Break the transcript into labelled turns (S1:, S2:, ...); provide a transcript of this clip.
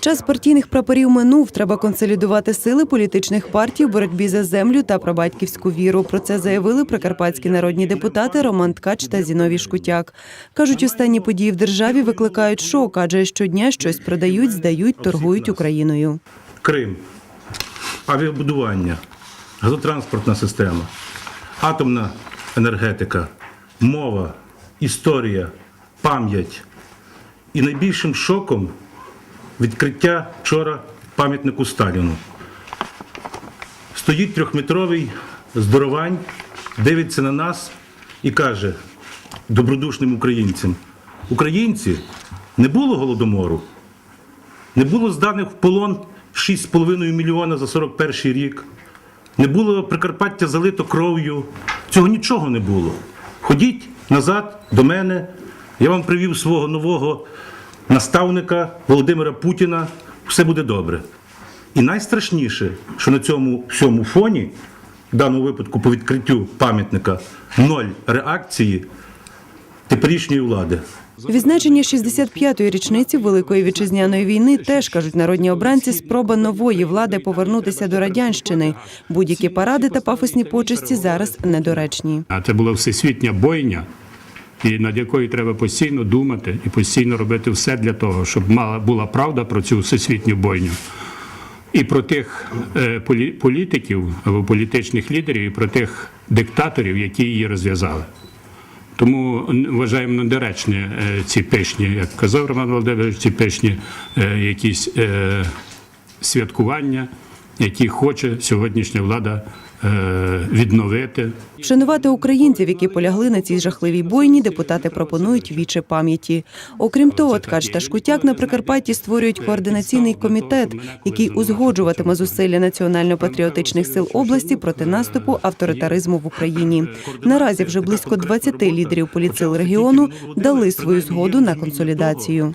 S1: Час партійних прапорів минув. Треба консолідувати сили політичних партій в боротьбі за землю та про батьківську віру. Про це заявили прикарпатські народні депутати Роман Ткач та Зіновій Шкутяк. Кажуть, останні події в державі викликають шок, адже щодня щось продають, здають, торгують Україною.
S2: Крим, авіабудування, газотранспортна система, атомна енергетика, мова, історія, пам'ять. І найбільшим шоком відкриття вчора пам'ятнику Сталіну. Стоїть трьохметровий здоровань, дивиться на нас і каже добродушним українцям: Українці, не було голодомору, не було зданих в полон 6,5 мільйона за 41 рік. Не було Прикарпаття залито кров'ю. Цього нічого не було. Ходіть назад до мене. Я вам привів свого нового наставника Володимира Путіна. Все буде добре. І найстрашніше, що на цьому всьому фоні, в даному випадку по відкриттю пам'ятника, ноль реакції теперішньої влади.
S1: Відзначення 65-ї річниці Великої вітчизняної війни теж кажуть народні обранці. Спроба нової влади повернутися до радянщини. Будь-які паради та пафосні почесті зараз недоречні.
S3: А це була всесвітня бойня, і над якою треба постійно думати і постійно робити все для того, щоб мала була правда про цю всесвітню бойню. І про тих е, політиків або політичних лідерів, і про тих диктаторів, які її розв'язали. Тому вважаємо недоречні е, ці пишні, як казав Роман Володимирович, ці пишні е, якісь святкування, які хоче сьогоднішня влада е, відновити.
S1: Вшанувати українців, які полягли на цій жахливій бойні, депутати пропонують віче пам'яті. Окрім того, Ткач та Шкутяк на Прикарпатті створюють координаційний комітет, який узгоджуватиме зусилля національно-патріотичних сил області проти наступу авторитаризму в Україні. Наразі вже близько 20 лідерів поліцил регіону дали свою згоду на консолідацію.